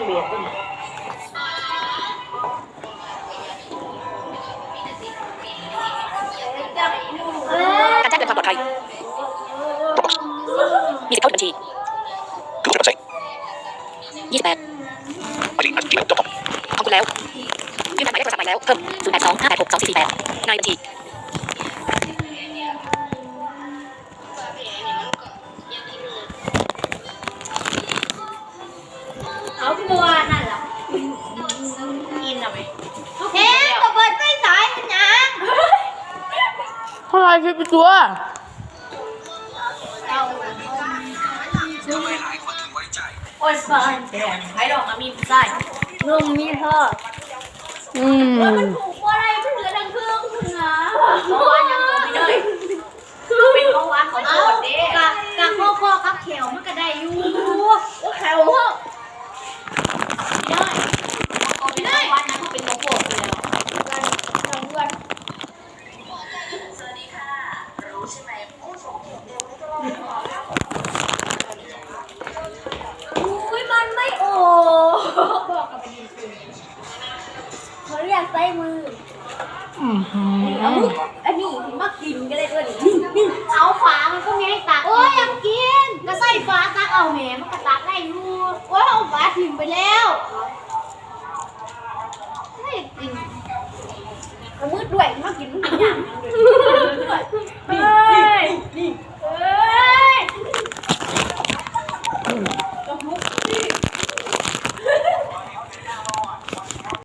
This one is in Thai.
องเรียนด้นการแจ้งเตือนความปลอดภัยมีสิทธิเข้าบัญชีคือจักเซ็งยี่สิบแปดอดีตอดีตจบของคุณแล้วยื่นหมายเลขโทรศัพท์ใหม่แล้ว เพิ่มศูนย์แปดสองห้าแปดหกสองสี่สี่แปดนายบัญชี อะไรคิดไปตัวโอ้ยสบายแดงใครดอกมามีผู้ชายนุ่มมีเธออืมถูกว่าอะไรไม่เหลือดังเครื่องคุณนะ ใส่มืออือหืเอาออันนี้มากินกันเลยด้วยนี่นี่เอาฝามันก็ไง่ตักโอ้ยยังกินก็ใส่ฝาตักเอาแหมมันก็ตักได้อยู่โอ้ยเอาฝาถิ่มไปแล้วไม่กินเมืดด้วยมากินมันกอย่างเดยวด้วยนี่นี่